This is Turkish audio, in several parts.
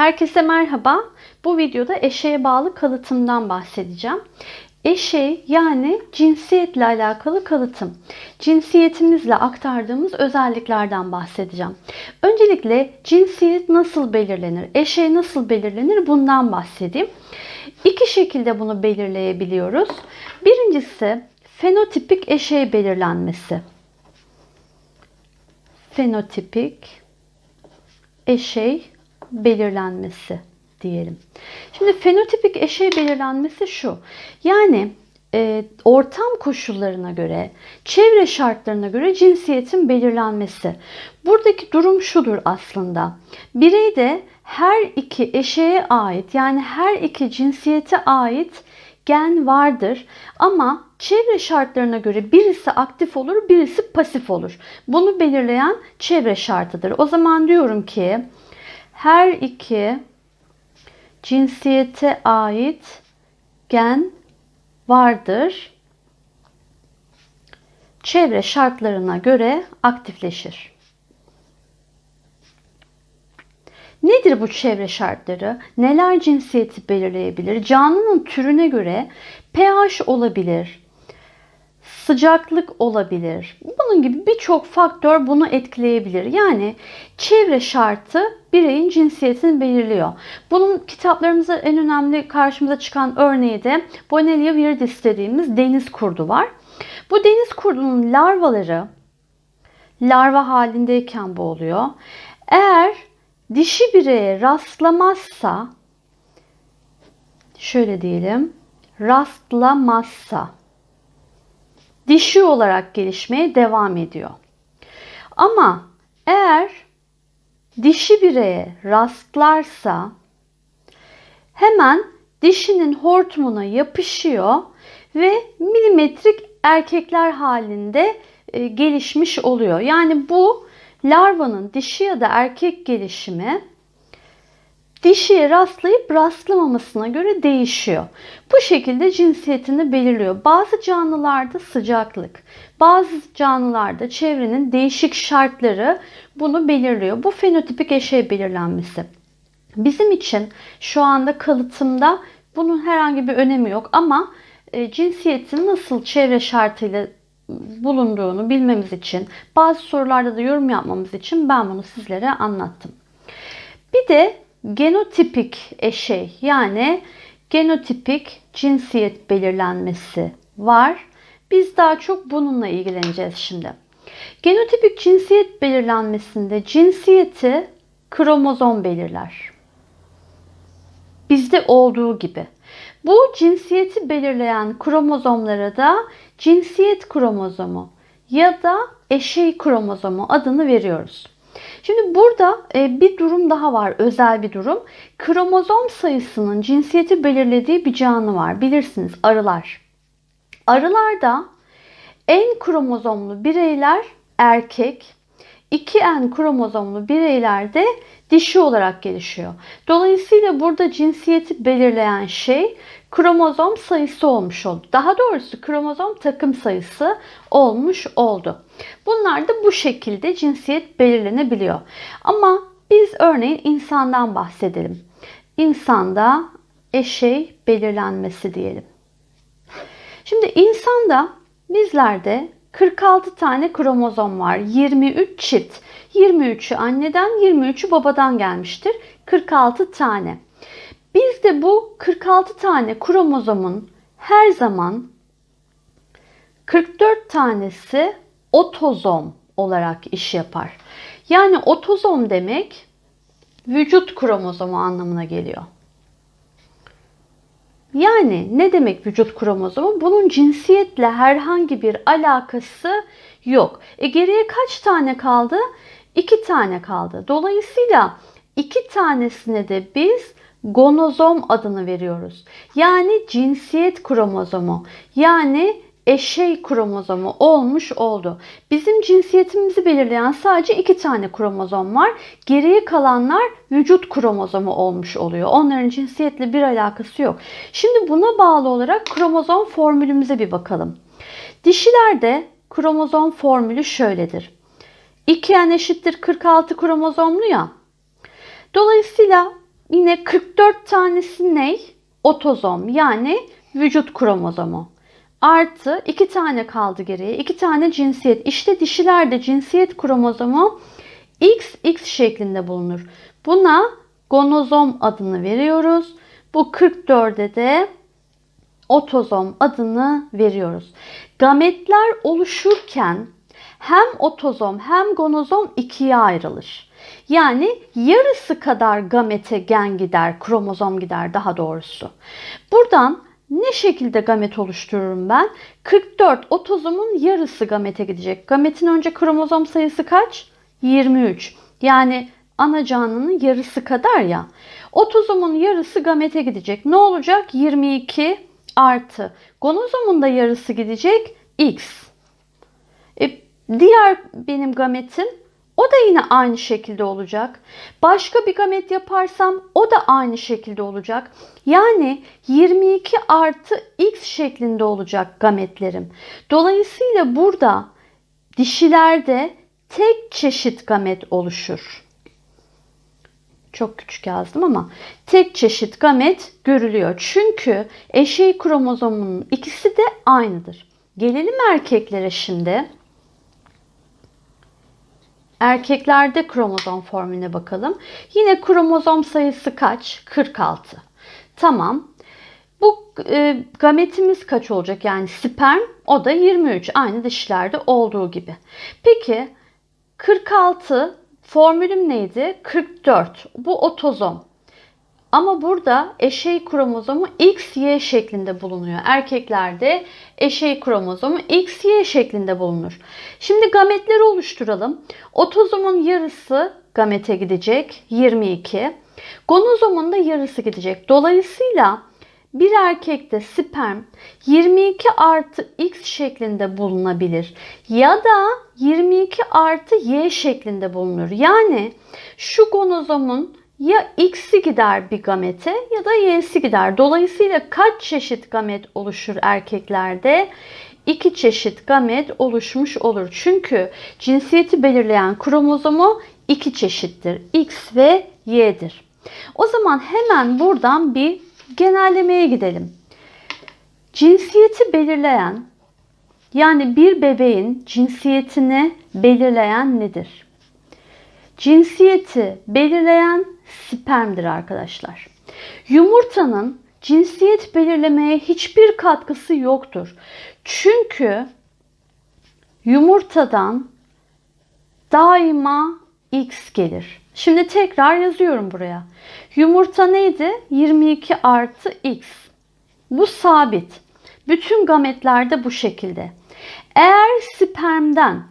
Herkese merhaba. Bu videoda eşeğe bağlı kalıtımdan bahsedeceğim. Eşeğ yani cinsiyetle alakalı kalıtım. Cinsiyetimizle aktardığımız özelliklerden bahsedeceğim. Öncelikle cinsiyet nasıl belirlenir? Eşeğ nasıl belirlenir? Bundan bahsedeyim. İki şekilde bunu belirleyebiliyoruz. Birincisi fenotipik eşeğ belirlenmesi. Fenotipik eşey belirlenmesi diyelim. Şimdi fenotipik eşey belirlenmesi şu. Yani e, ortam koşullarına göre, çevre şartlarına göre cinsiyetin belirlenmesi. Buradaki durum şudur aslında. Bireyde her iki eşeğe ait yani her iki cinsiyete ait gen vardır ama çevre şartlarına göre birisi aktif olur, birisi pasif olur. Bunu belirleyen çevre şartıdır. O zaman diyorum ki her iki cinsiyete ait gen vardır. Çevre şartlarına göre aktifleşir. Nedir bu çevre şartları? Neler cinsiyeti belirleyebilir? Canlının türüne göre pH olabilir, sıcaklık olabilir. Bunun gibi birçok faktör bunu etkileyebilir. Yani çevre şartı bireyin cinsiyetini belirliyor. Bunun kitaplarımızda en önemli karşımıza çıkan örneği de Bonellia viridis dediğimiz deniz kurdu var. Bu deniz kurdunun larvaları larva halindeyken bu oluyor. Eğer dişi bireye rastlamazsa şöyle diyelim rastlamazsa dişi olarak gelişmeye devam ediyor. Ama eğer dişi bireye rastlarsa hemen dişinin hortumuna yapışıyor ve milimetrik erkekler halinde e, gelişmiş oluyor. Yani bu larvanın dişi ya da erkek gelişimi dişiye rastlayıp rastlamamasına göre değişiyor. Bu şekilde cinsiyetini belirliyor. Bazı canlılarda sıcaklık, bazı canlılarda çevrenin değişik şartları bunu belirliyor. Bu fenotipik eşey belirlenmesi. Bizim için şu anda kalıtımda bunun herhangi bir önemi yok ama e, cinsiyetin nasıl çevre şartıyla bulunduğunu bilmemiz için, bazı sorularda da yorum yapmamız için ben bunu sizlere anlattım. Bir de genotipik eşey yani genotipik cinsiyet belirlenmesi var. Biz daha çok bununla ilgileneceğiz şimdi. Genotipik cinsiyet belirlenmesinde cinsiyeti kromozom belirler. Bizde olduğu gibi. Bu cinsiyeti belirleyen kromozomlara da cinsiyet kromozomu ya da eşey kromozomu adını veriyoruz. Şimdi burada e, bir durum daha var, özel bir durum. Kromozom sayısının cinsiyeti belirlediği bir canlı var. Bilirsiniz arılar. Arılarda en kromozomlu bireyler erkek, 2N kromozomlu bireyler de dişi olarak gelişiyor. Dolayısıyla burada cinsiyeti belirleyen şey kromozom sayısı olmuş oldu. Daha doğrusu kromozom takım sayısı olmuş oldu. Bunlar da bu şekilde cinsiyet belirlenebiliyor. Ama biz örneğin insandan bahsedelim. İnsanda eşey belirlenmesi diyelim. Şimdi insanda bizlerde 46 tane kromozom var. 23 çift. 23'ü anneden, 23'ü babadan gelmiştir. 46 tane. Bizde bu 46 tane kromozomun her zaman 44 tanesi otozom olarak iş yapar. Yani otozom demek vücut kromozomu anlamına geliyor. Yani ne demek vücut kromozomu? Bunun cinsiyetle herhangi bir alakası yok. E geriye kaç tane kaldı? İki tane kaldı. Dolayısıyla iki tanesine de biz gonozom adını veriyoruz. Yani cinsiyet kromozomu. Yani eşey kromozomu olmuş oldu. Bizim cinsiyetimizi belirleyen sadece iki tane kromozom var. Geriye kalanlar vücut kromozomu olmuş oluyor. Onların cinsiyetle bir alakası yok. Şimdi buna bağlı olarak kromozom formülümüze bir bakalım. Dişilerde kromozom formülü şöyledir. 2n eşittir 46 kromozomlu ya. Dolayısıyla yine 44 tanesi ne? Otozom yani vücut kromozomu. Artı 2 tane kaldı geriye. 2 tane cinsiyet. İşte dişilerde cinsiyet kromozomu XX şeklinde bulunur. Buna gonozom adını veriyoruz. Bu 44'e de otozom adını veriyoruz. Gametler oluşurken hem otozom hem gonozom ikiye ayrılır. Yani yarısı kadar gamete gen gider, kromozom gider daha doğrusu. Buradan ne şekilde gamet oluştururum ben? 44 otozomun yarısı gamete gidecek. Gametin önce kromozom sayısı kaç? 23. Yani ana canlının yarısı kadar ya. Otozomun yarısı gamete gidecek. Ne olacak? 22 artı. Gonozomun da yarısı gidecek. X. E, diğer benim gametim o da yine aynı şekilde olacak. Başka bir gamet yaparsam o da aynı şekilde olacak. Yani 22 artı x şeklinde olacak gametlerim. Dolayısıyla burada dişilerde tek çeşit gamet oluşur. Çok küçük yazdım ama tek çeşit gamet görülüyor. Çünkü eşey kromozomunun ikisi de aynıdır. Gelelim erkeklere şimdi. Erkeklerde kromozom formüline bakalım. Yine kromozom sayısı kaç? 46. Tamam. Bu e, gametimiz kaç olacak? Yani sperm o da 23. Aynı dişilerde olduğu gibi. Peki 46 formülüm neydi? 44. Bu otozom. Ama burada eşey kromozomu XY şeklinde bulunuyor. Erkeklerde eşey kromozomu XY şeklinde bulunur. Şimdi gametleri oluşturalım. Otozomun yarısı gamete gidecek 22. Gonozomun da yarısı gidecek. Dolayısıyla bir erkekte sperm 22 artı X şeklinde bulunabilir. Ya da 22 artı Y şeklinde bulunur. Yani şu gonozomun ya X'i gider bir gamete ya da Y'si gider. Dolayısıyla kaç çeşit gamet oluşur erkeklerde? İki çeşit gamet oluşmuş olur. Çünkü cinsiyeti belirleyen kromozomu iki çeşittir. X ve Y'dir. O zaman hemen buradan bir genellemeye gidelim. Cinsiyeti belirleyen yani bir bebeğin cinsiyetini belirleyen nedir? Cinsiyeti belirleyen spermdir arkadaşlar. Yumurtanın cinsiyet belirlemeye hiçbir katkısı yoktur. Çünkü yumurtadan daima X gelir. Şimdi tekrar yazıyorum buraya. Yumurta neydi? 22 artı X. Bu sabit. Bütün gametlerde bu şekilde. Eğer spermden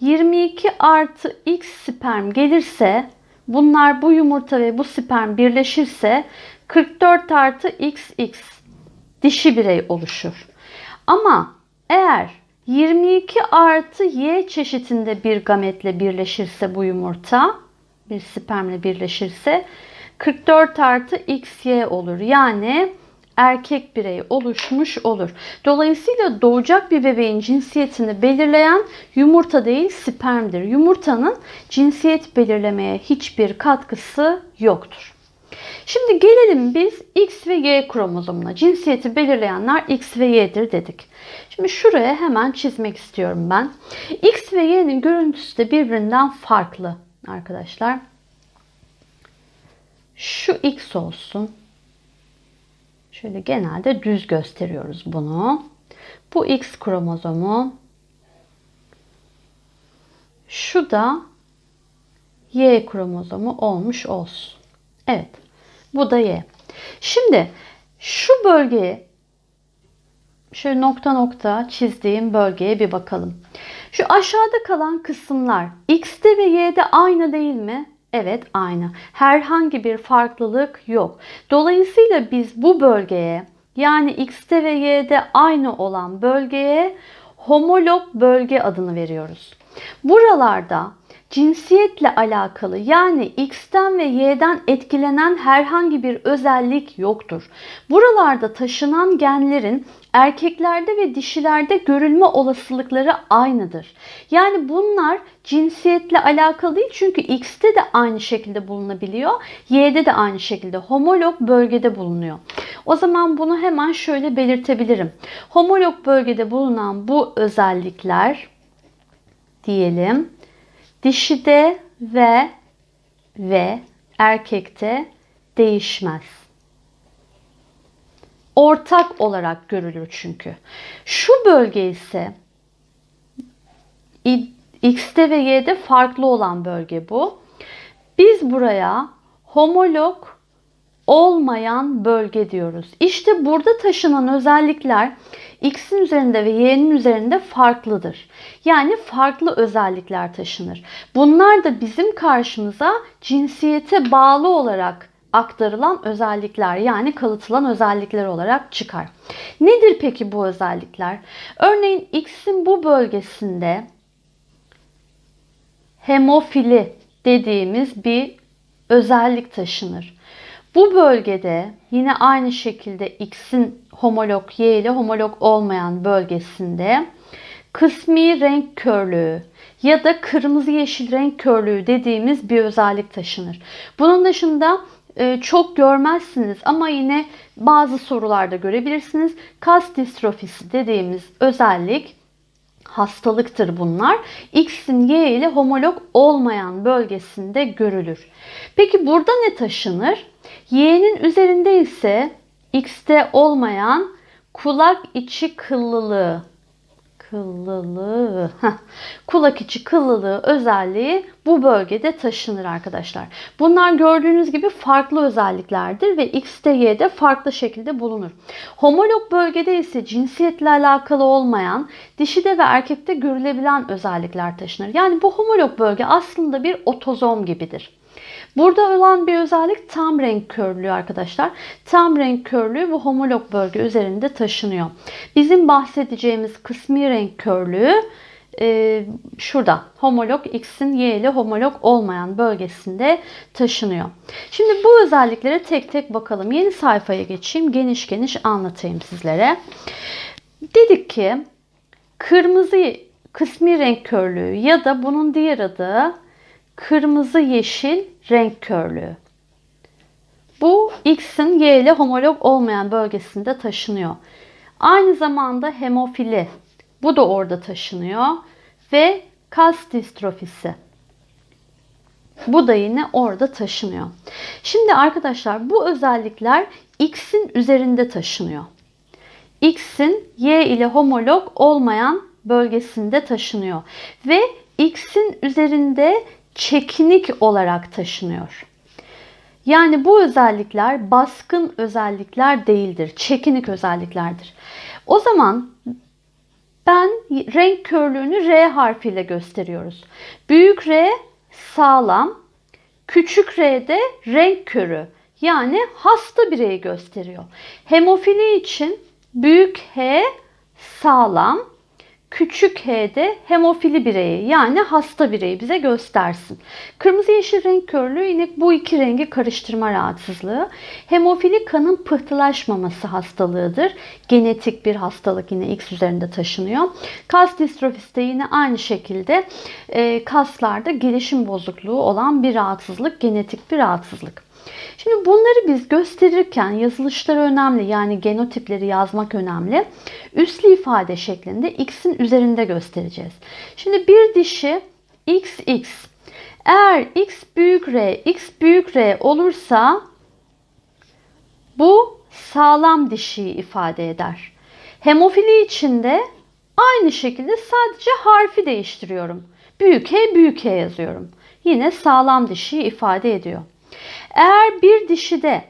22 artı X sperm gelirse bunlar bu yumurta ve bu sperm birleşirse 44 artı XX dişi birey oluşur. Ama eğer 22 artı Y çeşitinde bir gametle birleşirse bu yumurta bir spermle birleşirse 44 artı XY olur. Yani erkek birey oluşmuş olur. Dolayısıyla doğacak bir bebeğin cinsiyetini belirleyen yumurta değil spermdir. Yumurtanın cinsiyet belirlemeye hiçbir katkısı yoktur. Şimdi gelelim biz X ve Y kromozomuna. Cinsiyeti belirleyenler X ve Y'dir dedik. Şimdi şuraya hemen çizmek istiyorum ben. X ve Y'nin görüntüsü de birbirinden farklı arkadaşlar. Şu X olsun. Şöyle genelde düz gösteriyoruz bunu. Bu X kromozomu. Şu da Y kromozomu olmuş olsun. Evet. Bu da Y. Şimdi şu bölgeye şöyle nokta nokta çizdiğim bölgeye bir bakalım. Şu aşağıda kalan kısımlar X'te ve Y'de aynı değil mi? Evet aynı. Herhangi bir farklılık yok. Dolayısıyla biz bu bölgeye yani X'te ve Y'de aynı olan bölgeye homolog bölge adını veriyoruz. Buralarda cinsiyetle alakalı yani X'ten ve Y'den etkilenen herhangi bir özellik yoktur. Buralarda taşınan genlerin erkeklerde ve dişilerde görülme olasılıkları aynıdır. Yani bunlar cinsiyetle alakalı değil çünkü X'te de aynı şekilde bulunabiliyor. Y'de de aynı şekilde homolog bölgede bulunuyor. O zaman bunu hemen şöyle belirtebilirim. Homolog bölgede bulunan bu özellikler diyelim dişide ve ve erkekte değişmez. Ortak olarak görülür çünkü. Şu bölge ise X'te ve Y'de farklı olan bölge bu. Biz buraya homolog olmayan bölge diyoruz. İşte burada taşınan özellikler X'in üzerinde ve Y'nin üzerinde farklıdır. Yani farklı özellikler taşınır. Bunlar da bizim karşımıza cinsiyete bağlı olarak aktarılan özellikler yani kalıtılan özellikler olarak çıkar. Nedir peki bu özellikler? Örneğin X'in bu bölgesinde hemofili dediğimiz bir özellik taşınır. Bu bölgede yine aynı şekilde X'in homolog Y ile homolog olmayan bölgesinde kısmi renk körlüğü ya da kırmızı yeşil renk körlüğü dediğimiz bir özellik taşınır. Bunun dışında e, çok görmezsiniz ama yine bazı sorularda görebilirsiniz. Kas distrofisi dediğimiz özellik hastalıktır bunlar. X'in Y ile homolog olmayan bölgesinde görülür. Peki burada ne taşınır? Y'nin üzerinde ise X'te olmayan kulak içi kıllılığı kıllılığı, kulak içi kıllılığı özelliği bu bölgede taşınır arkadaşlar. Bunlar gördüğünüz gibi farklı özelliklerdir ve X'te Y'de farklı şekilde bulunur. Homolog bölgede ise cinsiyetle alakalı olmayan, dişide ve erkekte görülebilen özellikler taşınır. Yani bu homolog bölge aslında bir otozom gibidir. Burada olan bir özellik tam renk körlüğü arkadaşlar. Tam renk körlüğü bu homolog bölge üzerinde taşınıyor. Bizim bahsedeceğimiz kısmi renk körlüğü e, şurada homolog X'in Y ile homolog olmayan bölgesinde taşınıyor. Şimdi bu özelliklere tek tek bakalım. Yeni sayfaya geçeyim. Geniş geniş anlatayım sizlere. Dedik ki kırmızı kısmi renk körlüğü ya da bunun diğer adı kırmızı yeşil renk körlüğü. Bu X'in Y ile homolog olmayan bölgesinde taşınıyor. Aynı zamanda hemofili. Bu da orada taşınıyor. Ve kas distrofisi. Bu da yine orada taşınıyor. Şimdi arkadaşlar bu özellikler X'in üzerinde taşınıyor. X'in Y ile homolog olmayan bölgesinde taşınıyor. Ve X'in üzerinde çekinik olarak taşınıyor. Yani bu özellikler baskın özellikler değildir. Çekinik özelliklerdir. O zaman ben renk körlüğünü R harfiyle gösteriyoruz. Büyük R sağlam, küçük R de renk körü yani hasta bireyi gösteriyor. Hemofili için büyük H sağlam, küçük H'de hemofili bireyi yani hasta bireyi bize göstersin. Kırmızı yeşil renk körlüğü yine bu iki rengi karıştırma rahatsızlığı. Hemofili kanın pıhtılaşmaması hastalığıdır. Genetik bir hastalık yine X üzerinde taşınıyor. Kas distrofisi de yine aynı şekilde e, kaslarda gelişim bozukluğu olan bir rahatsızlık, genetik bir rahatsızlık. Şimdi bunları biz gösterirken yazılışları önemli yani genotipleri yazmak önemli. Üslü ifade şeklinde x'in üzerinde göstereceğiz. Şimdi bir dişi xx eğer x büyük r, x büyük r olursa bu sağlam dişiyi ifade eder. Hemofili içinde aynı şekilde sadece harfi değiştiriyorum. Büyük H büyük H yazıyorum. Yine sağlam dişiyi ifade ediyor. Eğer bir dişide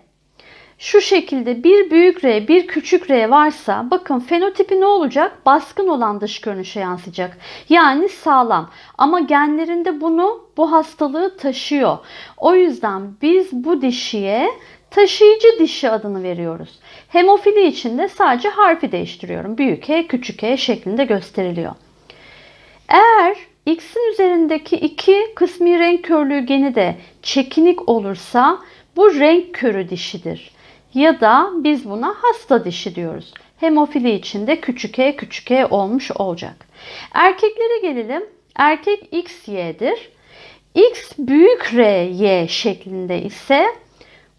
şu şekilde bir büyük R, bir küçük R varsa bakın fenotipi ne olacak? Baskın olan dış görünüşe yansıyacak. Yani sağlam. Ama genlerinde bunu bu hastalığı taşıyor. O yüzden biz bu dişiye taşıyıcı dişi adını veriyoruz. Hemofili için de sadece harfi değiştiriyorum. Büyük H, küçük H şeklinde gösteriliyor. Eğer X'in üzerindeki iki kısmi renk körlüğü geni de çekinik olursa bu renk körü dişidir. Ya da biz buna hasta dişi diyoruz. Hemofili içinde küçük e küçük e olmuş olacak. Erkeklere gelelim. Erkek XY'dir. X büyük R Y şeklinde ise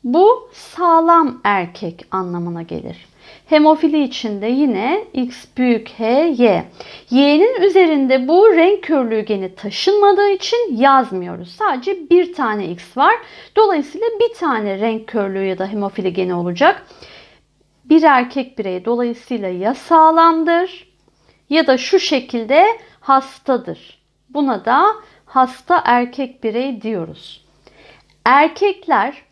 bu sağlam erkek anlamına gelir. Hemofili içinde yine X büyük H Y. Y'nin üzerinde bu renk körlüğü geni taşınmadığı için yazmıyoruz. Sadece bir tane X var. Dolayısıyla bir tane renk körlüğü ya da hemofili geni olacak. Bir erkek birey dolayısıyla ya sağlamdır ya da şu şekilde hastadır. Buna da hasta erkek birey diyoruz. Erkekler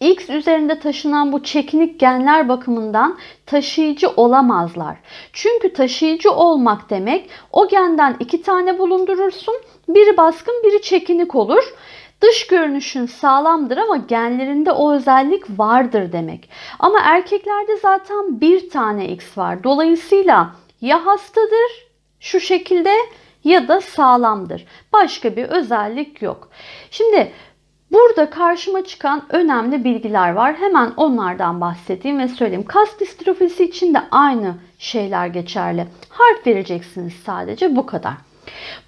X üzerinde taşınan bu çekinik genler bakımından taşıyıcı olamazlar. Çünkü taşıyıcı olmak demek o genden iki tane bulundurursun. Biri baskın biri çekinik olur. Dış görünüşün sağlamdır ama genlerinde o özellik vardır demek. Ama erkeklerde zaten bir tane X var. Dolayısıyla ya hastadır şu şekilde ya da sağlamdır. Başka bir özellik yok. Şimdi Burada karşıma çıkan önemli bilgiler var. Hemen onlardan bahsedeyim ve söyleyeyim. Kas distrofisi için de aynı şeyler geçerli. Harf vereceksiniz sadece bu kadar.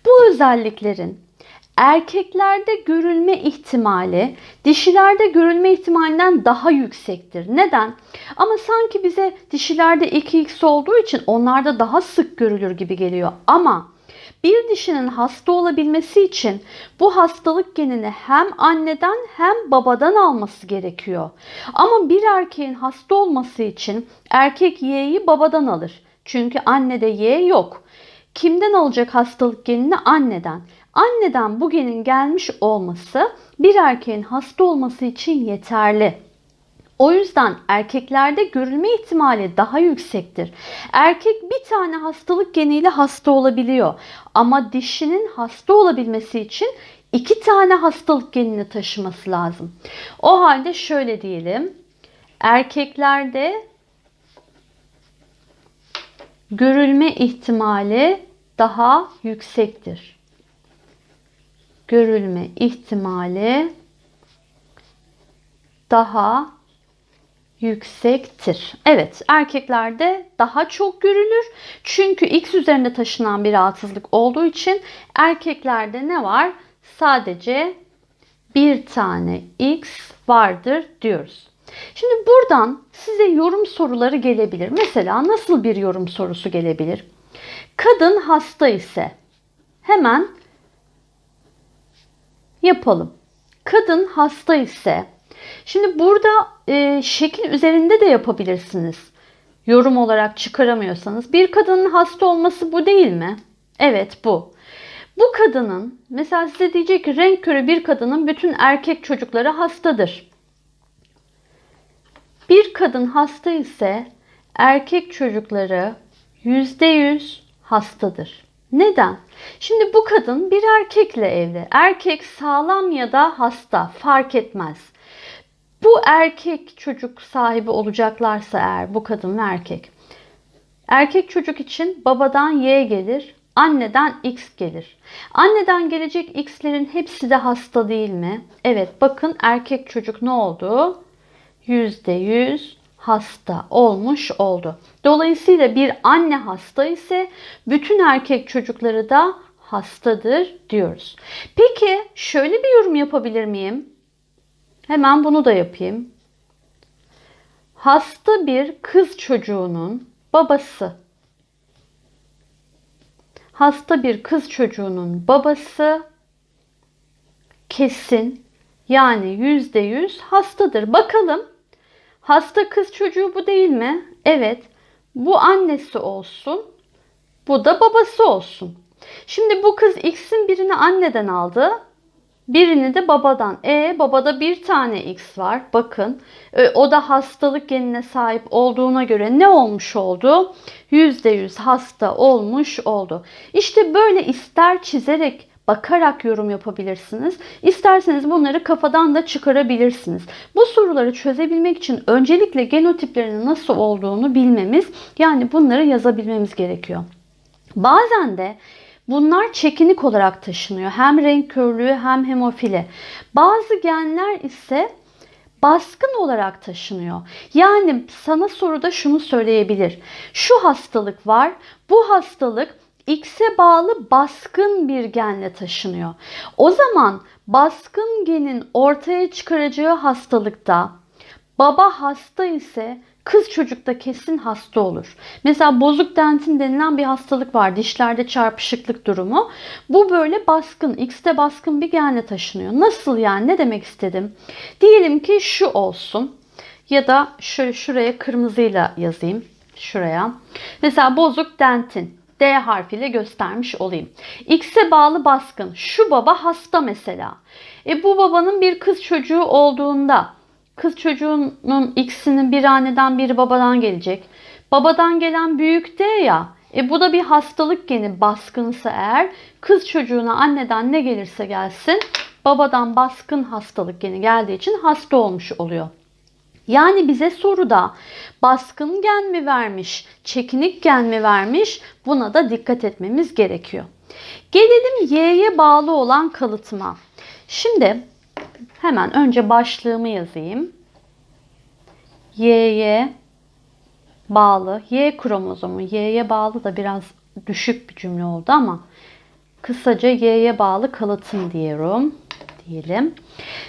Bu özelliklerin erkeklerde görülme ihtimali dişilerde görülme ihtimalinden daha yüksektir. Neden? Ama sanki bize dişilerde 2x olduğu için onlarda daha sık görülür gibi geliyor. Ama bir dişinin hasta olabilmesi için bu hastalık genini hem anneden hem babadan alması gerekiyor. Ama bir erkeğin hasta olması için erkek Y'yi babadan alır. Çünkü annede Y yok. Kimden alacak hastalık genini? Anneden. Anneden bu genin gelmiş olması bir erkeğin hasta olması için yeterli. O yüzden erkeklerde görülme ihtimali daha yüksektir. Erkek bir tane hastalık geniyle hasta olabiliyor. Ama dişinin hasta olabilmesi için iki tane hastalık genini taşıması lazım. O halde şöyle diyelim. Erkeklerde görülme ihtimali daha yüksektir. Görülme ihtimali daha yüksektir. Evet erkeklerde daha çok görülür. Çünkü X üzerinde taşınan bir rahatsızlık olduğu için erkeklerde ne var? Sadece bir tane X vardır diyoruz. Şimdi buradan size yorum soruları gelebilir. Mesela nasıl bir yorum sorusu gelebilir? Kadın hasta ise hemen yapalım. Kadın hasta ise Şimdi burada e, şekil üzerinde de yapabilirsiniz. Yorum olarak çıkaramıyorsanız. Bir kadının hasta olması bu değil mi? Evet bu. Bu kadının mesela size diyecek ki renk körü bir kadının bütün erkek çocukları hastadır. Bir kadın hasta ise erkek çocukları %100 hastadır. Neden? Şimdi bu kadın bir erkekle evli. Erkek sağlam ya da hasta fark etmez. Bu erkek çocuk sahibi olacaklarsa eğer bu kadın ve erkek. Erkek çocuk için babadan Y gelir, anneden X gelir. Anneden gelecek X'lerin hepsi de hasta değil mi? Evet bakın erkek çocuk ne oldu? %100 hasta olmuş oldu. Dolayısıyla bir anne hasta ise bütün erkek çocukları da hastadır diyoruz. Peki şöyle bir yorum yapabilir miyim? Hemen bunu da yapayım. Hasta bir kız çocuğunun babası. Hasta bir kız çocuğunun babası kesin yani yüzde yüz hastadır. Bakalım hasta kız çocuğu bu değil mi? Evet. Bu annesi olsun. Bu da babası olsun. Şimdi bu kız X'in birini anneden aldı. Birini de babadan. E babada bir tane X var. Bakın e, o da hastalık genine sahip olduğuna göre ne olmuş oldu? %100 hasta olmuş oldu. İşte böyle ister çizerek bakarak yorum yapabilirsiniz. İsterseniz bunları kafadan da çıkarabilirsiniz. Bu soruları çözebilmek için öncelikle genotiplerinin nasıl olduğunu bilmemiz yani bunları yazabilmemiz gerekiyor. Bazen de bunlar çekinik olarak taşınıyor. Hem renk körlüğü hem hemofili. Bazı genler ise baskın olarak taşınıyor. Yani sana soruda şunu söyleyebilir. Şu hastalık var. Bu hastalık X'e bağlı baskın bir genle taşınıyor. O zaman baskın genin ortaya çıkaracağı hastalıkta baba hasta ise kız çocukta kesin hasta olur. Mesela bozuk dentin denilen bir hastalık var. Dişlerde çarpışıklık durumu. Bu böyle baskın, X'te baskın bir genle taşınıyor. Nasıl yani? Ne demek istedim? Diyelim ki şu olsun. Ya da şöyle şuraya kırmızıyla yazayım. Şuraya. Mesela bozuk dentin. D harfiyle göstermiş olayım. X'e bağlı baskın. Şu baba hasta mesela. E bu babanın bir kız çocuğu olduğunda kız çocuğunun X'inin bir anneden biri babadan gelecek. Babadan gelen büyük D ya. E bu da bir hastalık geni baskınsa eğer kız çocuğuna anneden ne gelirse gelsin babadan baskın hastalık geni geldiği için hasta olmuş oluyor. Yani bize soruda baskın gen mi vermiş, çekinik gen mi vermiş buna da dikkat etmemiz gerekiyor. Gelelim Y'ye bağlı olan kalıtıma. Şimdi hemen önce başlığımı yazayım. Y'ye bağlı, Y kromozomu, Y'ye bağlı da biraz düşük bir cümle oldu ama kısaca Y'ye bağlı kalıtım diyorum diyelim.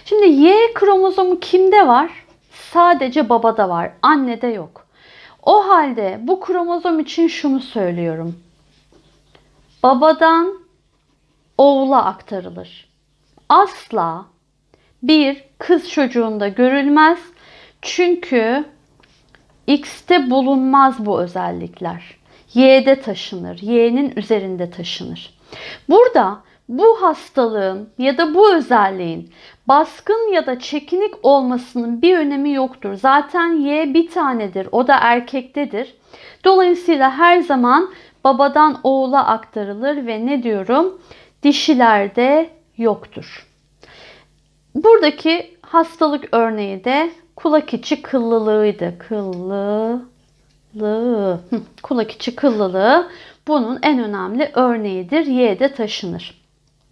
Şimdi Y kromozomu kimde var? Sadece babada var, annede yok. O halde bu kromozom için şunu söylüyorum. Babadan oğula aktarılır. Asla bir kız çocuğunda görülmez. Çünkü X'te bulunmaz bu özellikler. Y'de taşınır. Y'nin üzerinde taşınır. Burada bu hastalığın ya da bu özelliğin baskın ya da çekinik olmasının bir önemi yoktur. Zaten Y bir tanedir. O da erkektedir. Dolayısıyla her zaman babadan oğula aktarılır ve ne diyorum? Dişilerde yoktur. Buradaki hastalık örneği de kulak içi kıllılığıydı. Kıllı kulak içi kıllılığı bunun en önemli örneğidir. Y'de taşınır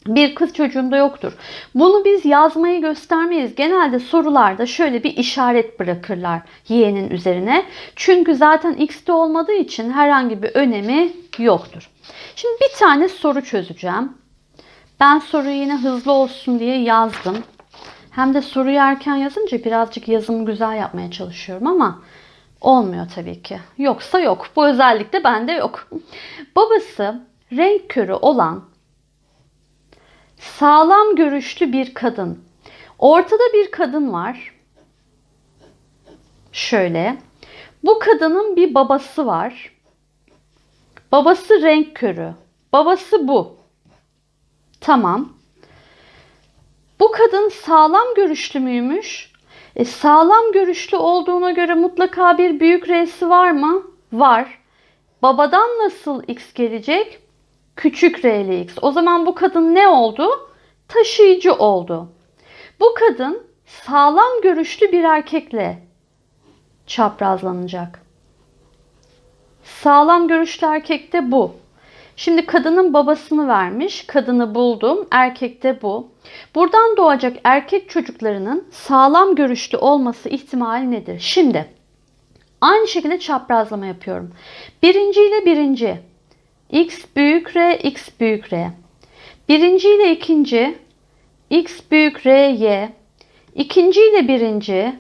bir kız çocuğunda yoktur. Bunu biz yazmayı göstermeyiz. Genelde sorularda şöyle bir işaret bırakırlar y'nin üzerine. Çünkü zaten x'te olmadığı için herhangi bir önemi yoktur. Şimdi bir tane soru çözeceğim. Ben soruyu yine hızlı olsun diye yazdım. Hem de soruyu erken yazınca birazcık yazımı güzel yapmaya çalışıyorum ama olmuyor tabii ki. Yoksa yok. Bu özellik de bende yok. Babası renk körü olan sağlam görüşlü bir kadın. Ortada bir kadın var. Şöyle. Bu kadının bir babası var. Babası renk körü. Babası bu. Tamam. Bu kadın sağlam görüşlü müymüş? E, sağlam görüşlü olduğuna göre mutlaka bir büyük R'si var mı? Var. Babadan nasıl X gelecek? Küçük R X. O zaman bu kadın ne oldu? Taşıyıcı oldu. Bu kadın sağlam görüşlü bir erkekle çaprazlanacak. Sağlam görüşlü erkek de bu. Şimdi kadının babasını vermiş. Kadını buldum. Erkek de bu. Buradan doğacak erkek çocuklarının sağlam görüşlü olması ihtimali nedir? Şimdi aynı şekilde çaprazlama yapıyorum. Birinci ile birinci. X büyük R, X büyük R. Birinci ile ikinci. X büyük R, Y. İkinci ile birinci.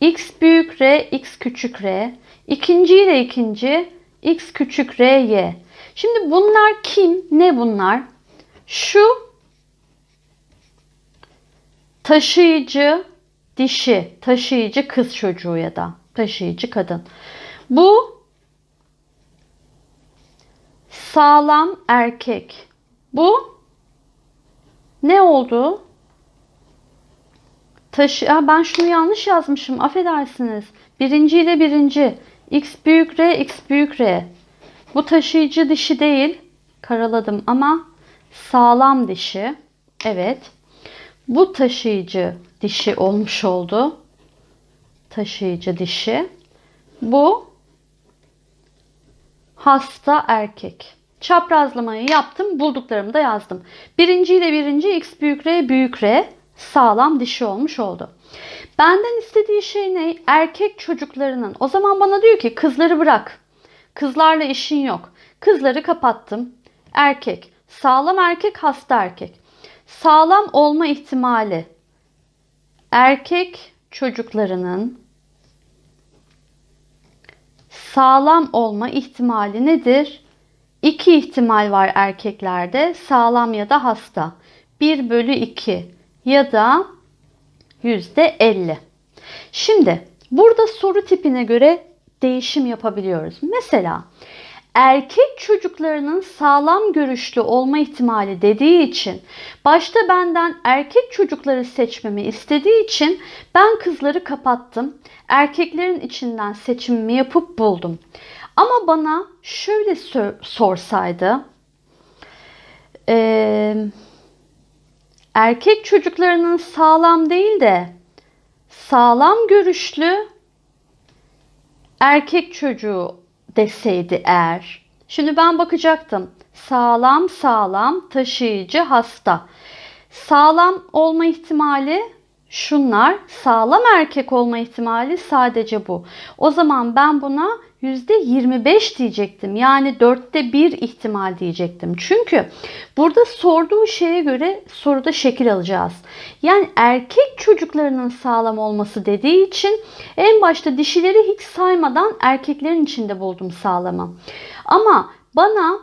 X büyük R, X küçük R. İkinci ile ikinci. X küçük R, Y. Şimdi bunlar kim? Ne bunlar? Şu taşıyıcı dişi, taşıyıcı kız çocuğu ya da taşıyıcı kadın. Bu sağlam erkek. Bu ne oldu? Taşı, ya ben şunu yanlış yazmışım. Affedersiniz. Birinci ile birinci. X büyük R, X büyük R. Bu taşıyıcı dişi değil. Karaladım ama sağlam dişi. Evet. Bu taşıyıcı dişi olmuş oldu. Taşıyıcı dişi. Bu hasta erkek. Çaprazlamayı yaptım. Bulduklarımı da yazdım. Birinci ile birinci x büyük r büyük r sağlam dişi olmuş oldu. Benden istediği şey ne? Erkek çocuklarının. O zaman bana diyor ki kızları bırak. Kızlarla işin yok. Kızları kapattım. Erkek. Sağlam erkek, hasta erkek. Sağlam olma ihtimali. Erkek çocuklarının sağlam olma ihtimali nedir? İki ihtimal var erkeklerde. Sağlam ya da hasta. 1 bölü 2 ya da %50. Şimdi burada soru tipine göre değişim yapabiliyoruz. Mesela erkek çocuklarının sağlam görüşlü olma ihtimali dediği için başta benden erkek çocukları seçmemi istediği için ben kızları kapattım. Erkeklerin içinden seçimimi yapıp buldum. Ama bana şöyle sorsaydı e, erkek çocuklarının sağlam değil de sağlam görüşlü erkek çocuğu deseydi eğer. Şimdi ben bakacaktım. Sağlam sağlam taşıyıcı hasta. Sağlam olma ihtimali şunlar. Sağlam erkek olma ihtimali sadece bu. O zaman ben buna %25 diyecektim. Yani dörtte bir ihtimal diyecektim. Çünkü burada sorduğu şeye göre soruda şekil alacağız. Yani erkek çocuklarının sağlam olması dediği için en başta dişileri hiç saymadan erkeklerin içinde buldum sağlamı. Ama bana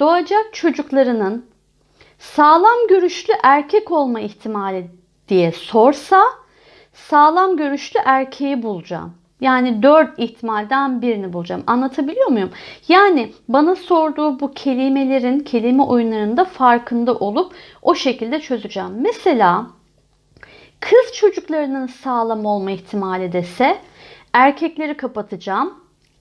doğacak çocuklarının sağlam görüşlü erkek olma ihtimali diye sorsa sağlam görüşlü erkeği bulacağım. Yani dört ihtimalden birini bulacağım. Anlatabiliyor muyum? Yani bana sorduğu bu kelimelerin, kelime oyunlarında farkında olup o şekilde çözeceğim. Mesela kız çocuklarının sağlam olma ihtimali dese erkekleri kapatacağım.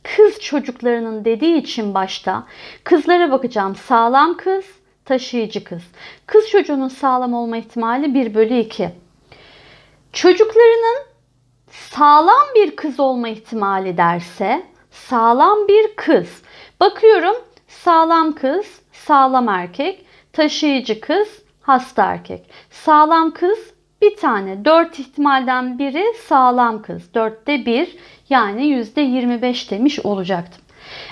Kız çocuklarının dediği için başta kızlara bakacağım. Sağlam kız, taşıyıcı kız. Kız çocuğunun sağlam olma ihtimali 1 bölü 2. Çocuklarının sağlam bir kız olma ihtimali derse sağlam bir kız. Bakıyorum sağlam kız, sağlam erkek, taşıyıcı kız, hasta erkek. Sağlam kız bir tane. Dört ihtimalden biri sağlam kız. Dörtte bir yani yüzde yirmi beş demiş olacaktım.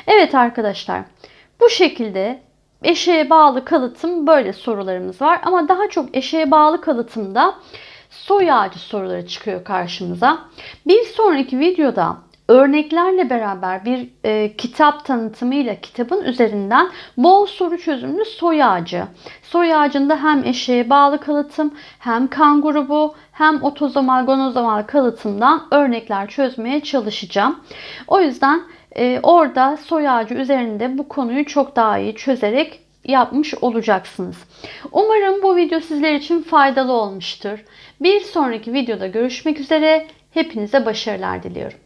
Evet arkadaşlar bu şekilde eşeğe bağlı kalıtım böyle sorularımız var. Ama daha çok eşeğe bağlı kalıtımda soy ağacı soruları çıkıyor karşımıza. Bir sonraki videoda örneklerle beraber bir e, kitap tanıtımıyla kitabın üzerinden bol soru çözümlü soy ağacı. Soy ağacında hem eşeğe bağlı kalıtım hem kan grubu hem otozomal gonozomal kalıtımdan örnekler çözmeye çalışacağım. O yüzden e, orada soy ağacı üzerinde bu konuyu çok daha iyi çözerek yapmış olacaksınız. Umarım bu video sizler için faydalı olmuştur. Bir sonraki videoda görüşmek üzere. Hepinize başarılar diliyorum.